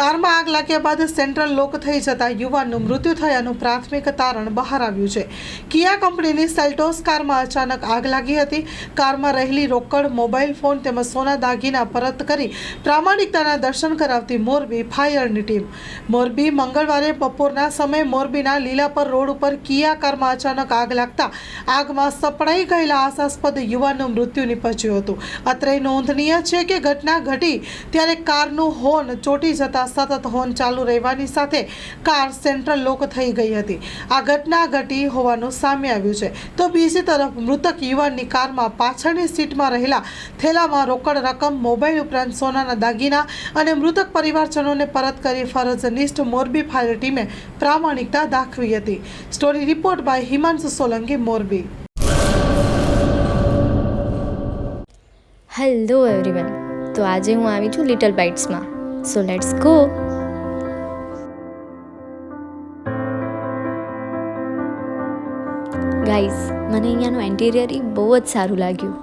કારમાં આગ લાગ્યા બાદ સેન્ટ્રલ લોક થઈ જતા યુવાનનું મૃત્યુ થયાનું પ્રાથમિક તારણ બહાર આવ્યું છે. કિયા કંપનીની સેલ્ટોસ કારમાં અચાનક આગ લાગી હતી. કારમાં રહેલી રોકડ, મોબાઈલ ફોન તેમજ સોના દાગીના પરત કરી પ્રામાણિકતાના દર્શન કરાવતી મોરબી ફાયરની ટીમ. મોરબી મંગળવારે બપોરના સમયે મોરબીના લીલાપર રોડ ઉપર કિયા કારમાં અચાનક આગ લાગતા આગમાં સપડાઈ ગયેલા આશાસ્પદ યુવાનનું મૃત્યુ નિપજ્યું હતું. અત્રે નોંધનીય છે કે ઘટના ઘટી ત્યારે કારનું હોર્ન ચોટી જતા સતત હોર્ન ચાલુ રહેવાની સાથે કાર સેન્ટ્રલ લોક થઈ ગઈ હતી. આ ઘટના ઘટી હોવાનું સામે આવ્યું છે. તો બીજી તરફ મૃતક યુવાનની કારમાં પાછળની સીટમાં રહેલા થેલામાં રોકડ રકમ, મોબાઈલ ઉપરાંત સોનાના દાગીના અને મૃતક પરિવારજનોને પરત કરી ફરજનિષ્ઠ મોરબી ફાયર ટીમે પ્રામાણિકતા દાખવી હતી. Story report by Himanshu Solanki, Morbi. Hello everyone તો આજે હું આવી છું લિટલ બાઇટ્સમાં સો લેટ્સ ગો ગાઈઝ મને અહીંયાનું એન્ટિરિયર બહુ જ સારું લાગ્યું.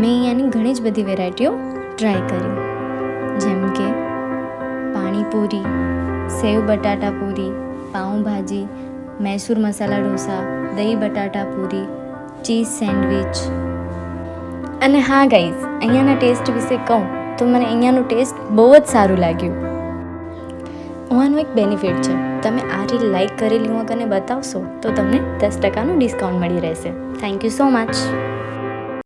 મેં અહીંયાની ઘણી જ બધી વેરાયટીઓ ટ્રાય કરી. જેમ કે પાણીપુરી, સેવ બટાટા પૂરી, પાઉંભાજી, મૈસૂર મસાલા ઢોસા, દહીં બટાટા પૂરી, ચીઝ સેન્ડવિચ અને હા ગાઈઝ અહીંયાના ટેસ્ટ વિશે કહું તો મને અહીંયાનું ટેસ્ટ બહુ જ સારું લાગ્યું. આનું એક બેનિફિટ છે. તમે આ રીલ લાઈક કરેલી હું કને બતાવશો તો તમને દસ ટકાનું ડિસ્કાઉન્ટ મળી રહેશે. Thank you so much